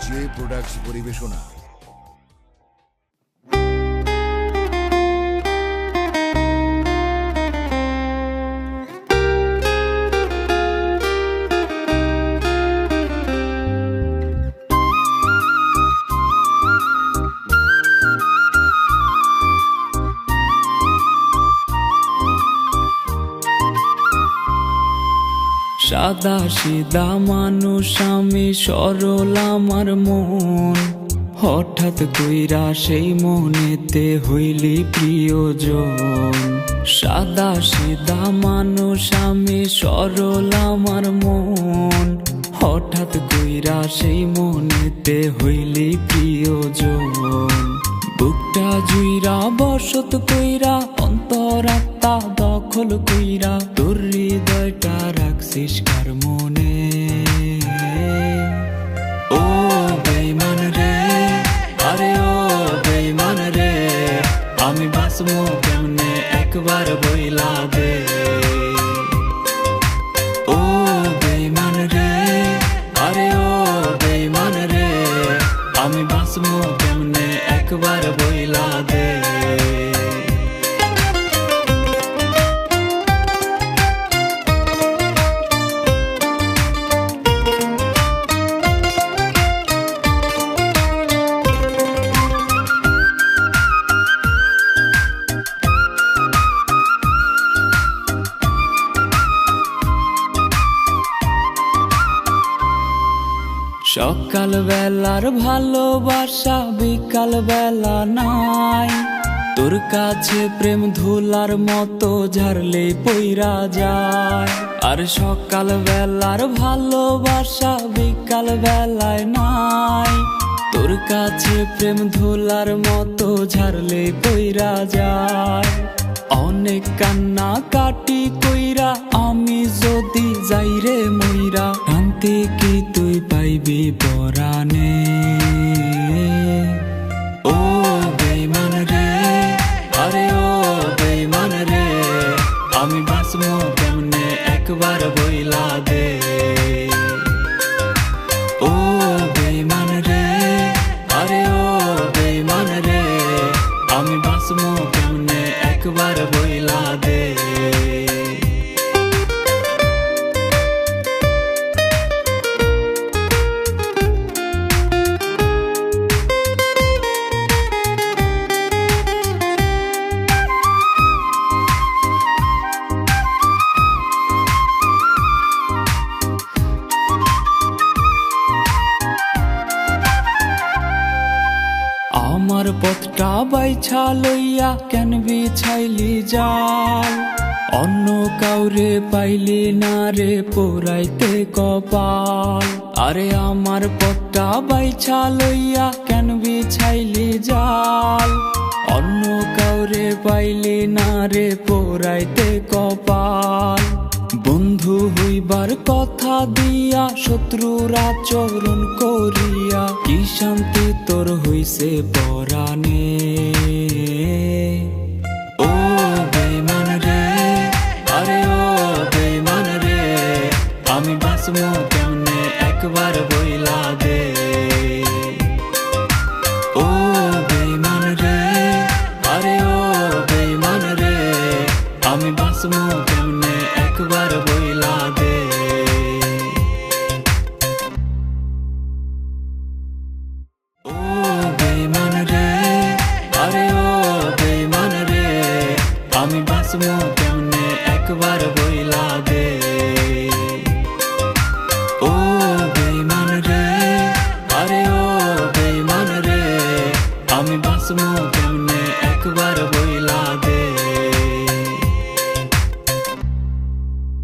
J products পরিবেশনা। সাদা সিদা মানুষ, আমি সরল আমার মন। হঠাৎ কইরা সেই মনেতে হইলি প্রিয়জন। সাদা সিদা মানুষ, আমি সরল আমার মন। হঠাৎ কইরা সেই মনেতে হইলি প্রিয়জন। বুকটা জুইরা, বসত কইরা, অন্তরাত্মা দখল কইরা, তোর হৃদয়টা রাখছিস কার মনে? ও বেইমান রে, আরে ও বেইমান রে, আমি বাসমো কেমনে একবার বইলা দে? ও বেইমান রে, আরে ও বেইমান রে, আমি বাসমো কেমনে একবার বইলা দে? সকাল বেলার ভালোবাসা বিকাল বেলা নাই। তোর কাছে প্রেম ধুলার মতো ঝাড়লে পইরা যায়। আর সকাল বেলার ভালোবাসা বিকাল বেলায় নাই। তোর কাছে প্রেম ধুলার মতো ঝাড়লে পইরা যায়। অনেক কান্না কাটি কইরা আমি যদি যাইরে মইরা শান্তি কি তুই পাইবি পরানে ও বেইমান রে, আরে ও বেইমান রে, আমি বাসমো কেমনে একবার বইলা দে। ও বেইমান রে, আরে ও বেইমান রে, আমি বাসমো কেমনে একবার বইলা দে। আমার পথটা বাইছা লইয়া কেন বিছাইলি যাও অন্য কাউরে পাইলি না রে পোড়াইতে কপাল। আরে আমার পথটা বাইছা লইয়া কেন বিছাইলি যাল অন্য কাউরে পাইলি না রে পোড়াইতে কপাল। হইবার কথা দিয়া শত্রুর আচরণ করিয়া, কি শান্তি তোর হইছে পরাণে? ও বেমান রে, আরে ও বেমান রে, আমি বাসমো কেমনে একবার বইলা দে? ও রে, আরে রে, আমি কেমনে